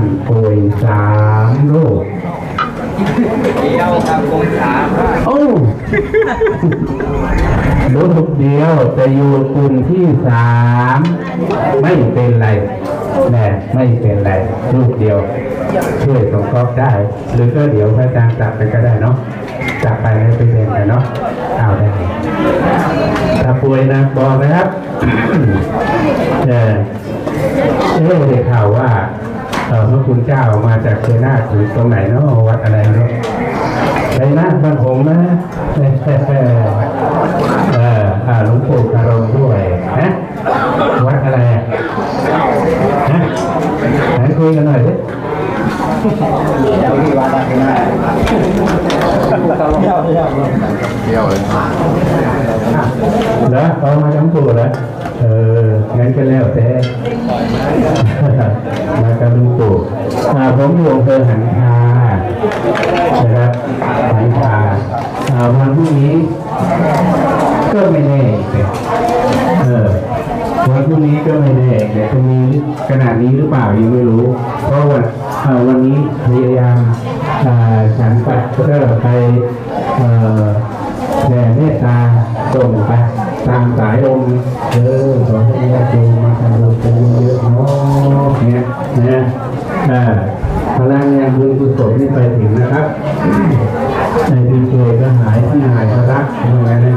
านป่วยสามโรคเดียวครับคงสามโอ้ลูกเดียวจะอยู่กลุ่มที่สามไม่เป็นไรแน่ไม่เป็นไรลูกเดียวช่วยสงเคราะห์ได้ หรือก็เดี๋ยวพระอาจารย์จับไปก็ได้เนาะจับไปให้ไปเรียนกันเนาะเอาได้ถ้าป่วยนะบอกนะครับเออเอ๊ะได้ข่าวว่า พระคุณเจ้ามาจากเชยนาทหรือตรงไหนเนาะวัดอะไรเนาะชัยนาทบ้านหงส์นะเออเออเอออ่าหลวงปู่คารมด้วยนะวัดอะไรอะฮะไหนคุยกันหน่อยสิเดียวที่วัดอะไรนะเดียวเดียวเที่ยวเลยแล้วเอามาทั้งตัวแล้วเออ งั้นก็แล้วแต่มากับลุงปู่อ่าผมอยู่อำเภอหันคานะครับหันคาอาวันพรุ่งนี้ ก็ไม่แน่เออวันพรุ่งนี้ก็ไม่แน่แต่จะมีขนาดนี้หรือเปล่ายังไม่รู้ เพราะวันเอ่อวันนี้พยายามอาฉันปัดก็ไปเอ่อ แผ่เมตตาส่งไปตามสายลมเออขอให้ญาติโยมมาทำบุญกันเยอะๆเนาะเนี่ยนะอ่าพลังงานบุญกุศลนี่ไปถึงนะครับในดีเจก็หายที่หายก็รักเหมือนกันนะ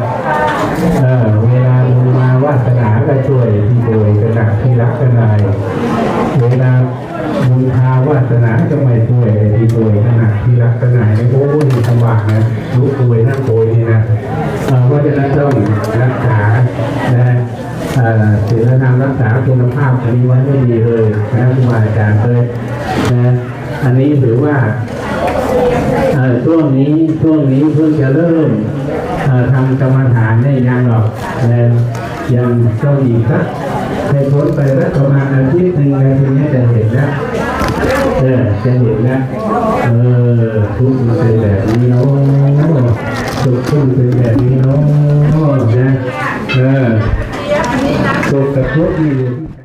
เออเวลาบุญมาวาสนาก็ช่วยที่ป่วยก็หนักที่รักก็นายเวลาบุญทาวาสนาก็ไม่ช่วยที่ป่วยก็หนักที่รักก็นายโอ้ยลำบากนะรู้ป่วยนั่งปวยนี่นะเออเพราะฉะนั้นต้องรักษานะเอ่อ ศีลธรรมรักษาคุณภาพอันนี้ไว้ไม่ดีเลยนะครูบาอาจารย์เลยนะอันนี้ถือว่าช่วงนี้ช่วงนี้เพิ่งจะเริ่มทำกรรมฐานได้ยังหรอกแต่ยังต้องอีกสักให้พ้นไปสักประมาณอาทิตย์หนึ่งนะไรทีนี้จะเห็นแล้วเออจะเห็นแล้วเออทุกข์มันเป็นแบบนี้เนาะทุกข์ทุกข์เป็นแบบนี้เนาะนะเออ solta tá todo minuto.